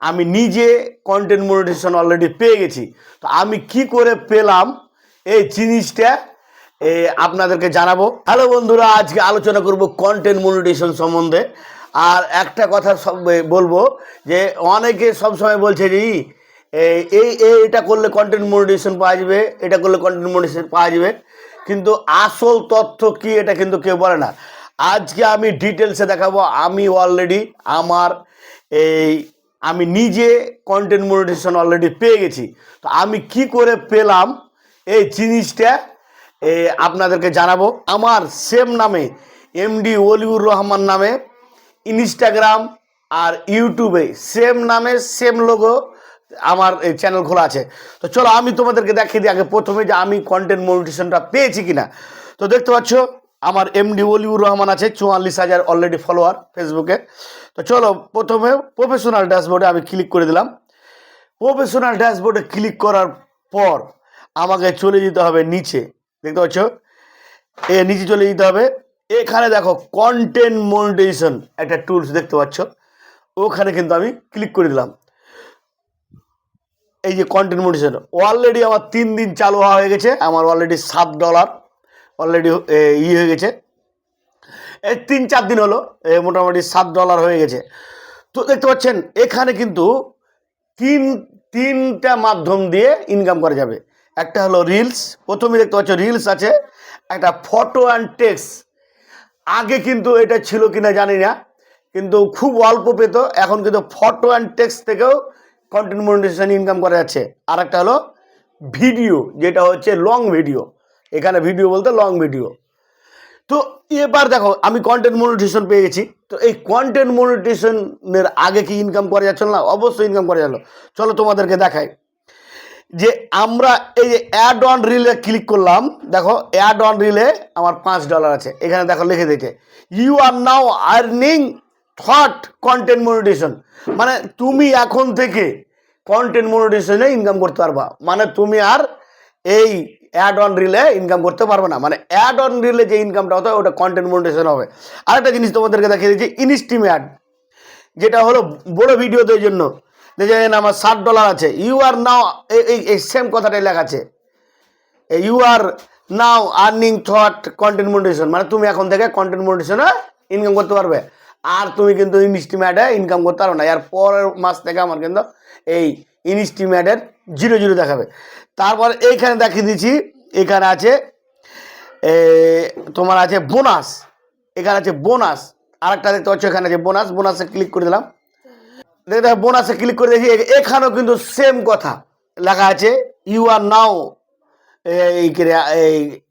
আমি নিজে content monetisation already পেয়ে গেছি। তো আমি কি করে পেলাম এই জিনিসটা? আপনাদেরকে জানাব। হ্যালো বন্ধুরা, আজকে আলোচনা করব কন্টেন্ট মনিটেশন সম্বন্ধে। আর একটা কথা সব বলব যে অনেকে সবসময় বলছে যে এই- এটা করলে কন্টেন্ট মনিটেশন পাওয়া যাবে, এটা করলে কন্টেন্ট মনিটেশন পাওয়া যাবে। কিন্তু আসল তথ্য কি এটা কিন্তু কেউ বলে না। আজকে আমি ডিটেলসে দেখাবো। আমি অলরেডি আমার এই আমি নিজে কন্টেন্ট মনিটেশন অলরেডি পেয়ে গেছি। তো আমি কি করে পেলাম এই জিনিসটা? আপনাদেরকে জানাব। আমার সেম নামে এমডি ওলিউর রহমান নামে ইনস্টাগ্রাম আর ইউটিউবে সেম নামে সেম লোগো আমার এই চ্যানেল খোলা আছে। তো চলো আমি তোমাদেরকে দেখিয়ে দিই আগে প্রথমে যে আমি কন্টেন্ট মনিটেশনটা পেয়েছি কিনা। তো দেখতে পাচ্ছ আমার এমডি ওলিউর রহমান আছে, চুয়াল্লিশ হাজার অলরেডি ফলোয়ার ফেসবুকে তো চলো, প্রথমে প্রফেশনাল ড্যাশবোর্ডে আমি ক্লিক করে দিলাম। প্রফেশনাল ড্যাশবোর্ডে ক্লিক করার পর আমাকে চলে যেতে হবে নিচে। দেখতে পাচ্ছ? এ নিচে চলে যেতে হবে। এখানে দেখো কন্টেন্ট মনিটাইজেশন একটা টুলস দেখতে পাচ্ছ। ওখানে কিন্তু আমি ক্লিক করে দিলাম। এই যে কন্টেন্ট মনিটাইজেশন অলরেডি আমার তিন দিন চালু হয়ে গেছে। আমার অলরেডি সাত ডলার অলরেডি ই হয়ে গেছে। এই তিন চার দিন হলো মোটামুটি সাত ডলার হয়ে গেছে। তো দেখতে পাচ্ছেন, এখানে কিন্তু তিন, তিনটা মাধ্যম দিয়ে ইনকাম করা যাবে। একটা হলো রিলস প্রথমে দেখতে পাচ্ছ রিলস আছে, একটা ফটো অ্যান্ড টেক্স আগে কিন্তু এটা ছিল কিনা জানি না, কিন্তু খুব অল্প পেত, এখন কিন্তু ফটো অ্যান্ড টেক্স থেকেও কন্টেন্ট মনিটাইজেশন ইনকাম করা যাচ্ছে। আর একটা হলো ভিডিও যেটা হচ্ছে লং ভিডিও এখানে ভিডিও বলতে লং ভিডিও তো এবার দেখো, আমি কন্টেন্ট মনিটেশন পেয়ে গেছি। তো এই কন্টেন্ট মনিটেশনের আগে কি ইনকাম করা যাচ্ছিল না? অবশ্যই ইনকাম করা গেল চলো তোমাদেরকে দেখাই। যে আমরা এই যে অ্যাড অন রিলে ক্লিক করলাম, দেখো অ্যাড অন রিলে আমার পাঁচ ডলার আছে। এখানে দেখো, লিখে দিয়েছে you are now earning through content monetisation মানে তুমি এখন থেকে কন্টেন্ট মনিটেশনে ইনকাম করতে পারবা। মানে তুমি আর এই অ্যাড অন রিলে ইনকাম করতে পারবে না। মানে অ্যাড অন রিলে যে ইনকামটা হতো, ওটা কন্টেন্ট মনিটেশন হবে। আরেকটা জিনিস তোমাদেরকে দেখিয়ে দিচ্ছি ইনস্টিম অ্যাড যেটা হলো বড় ভিডিওদের জন্য। দেখেন আমার ষাট ডলার আছে। ইউ আর নাও এই এই সেম কথাটাই লেখা আছে। You are now earning through content monetisation মানে তুমি এখন থেকে কন্টেন্ট মনিটেশনে ইনকাম করতে পারবে। আর তুমি কিন্তু ইনস্টিমেটে ইনকাম করতে পারবে না। এর পরের মাস থেকে আমার কিন্তু এই ইনস্টিমেটের জিরো জিরো দেখাবে। তারপর এইখানে দেখিয়ে দিচ্ছি, এখানে আছে তোমার আছে বোনাস, এখানে আছে বোনাস, আরেকটা দেখতে পাচ্ছ, এখানে আছে বোনাস, বোনাসে ক্লিক করে দিলাম। দেখতে দেখো বোনাসে ক্লিক করে দেখি এখানেও কিন্তু সেম কথা লেখা আছে ইউ আর নাও এই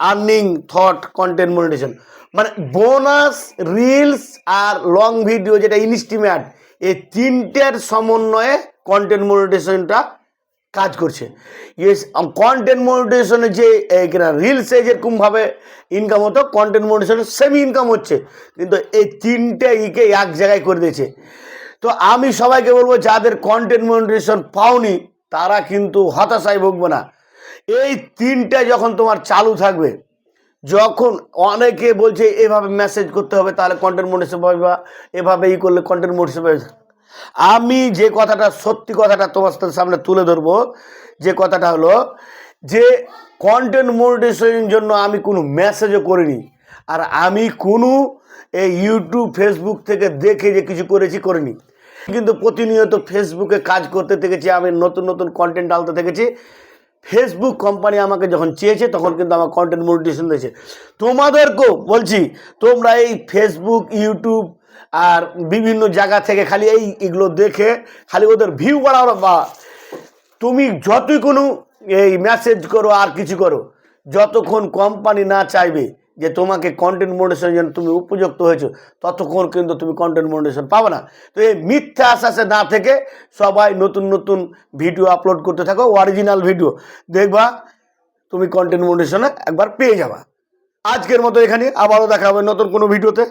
আর্নিং থট কন্টেন্ট মনিটেশন মানে বোনাস রিলস আর লং ভিডিও যেটা ইনস্টিমেট এই তিনটের সমন্বয়ে কন্টেন্ট মনিটেশনটা কাজ করছে। ইয়েস কন্টেন্ট মনিটেশনে যে রিলসে যেরকমভাবে ইনকাম হতো কন্টেন্ট মনিটেশনে সেমি ইনকাম হচ্ছে। কিন্তু এই তিনটে ইকে এক জায়গায় করে দিয়েছে। তো আমি সবাইকে বলব, যাদের কন্টেন্ট মনিটেশন পাওনি, তারা কিন্তু হতাশায় ভুগবে না। এই তিনটে যখন তোমার চালু থাকবে যখন অনেকে বলছে, এভাবে মেসেজ করতে হবে, তাহলে কন্টেন্ট মোটিভেশন পাবে বা এভাবে ই করলে কন্টেন্ট মোটিভেশন পাবে। আমি যে কথাটা, সত্যি কথাটা তোমার সামনে তুলে ধরবো, যে কথাটা হলো যে কন্টেন্ট মোটিভেশনের জন্য আমি কোনো মেসেজও করিনি। আর আমি কোনো এই ইউটিউব ফেসবুক থেকে দেখে যে কিছু করেছি, করিনি। কিন্তু প্রতিনিয়ত ফেসবুকে কাজ করতে থেকেছি, আমি নতুন নতুন কন্টেন্ট ডালতে থেকেছি। ফেসবুক কোম্পানি আমাকে যখন চেয়েছে, তখন কিন্তু আমার কন্টেন্ট মনিটেশন দিয়েছে তোমাদেরকেও বলছি, তোমরা এই ফেসবুক ইউটিউব আর বিভিন্ন জায়গা থেকে খালি এই এগুলো দেখে খালি ওদের ভিউ বাড়াও বা তুমি যতই কোনো এই মেসেজ করো আর কিছু করো, যতক্ষণ কোম্পানি না চাইবে যে তোমাকে কন্টেন্ট মোডেশনের জন্য তুমি উপযুক্ত হয়েছো, ততক্ষণ কিন্তু তুমি কন্টেন্ট মোডেশন পাবে না। তো এই মিথ্যা আশ্বাসে না থেকে সবাই নতুন নতুন ভিডিও আপলোড করতে থাকো অরিজিনাল ভিডিও দেখবা, তুমি কন্টেন্ট মোডেশনে একবার পেয়ে যাবা। আজকের মতো এখানে, আবারও দেখা হবে নতুন কোনো ভিডিওতে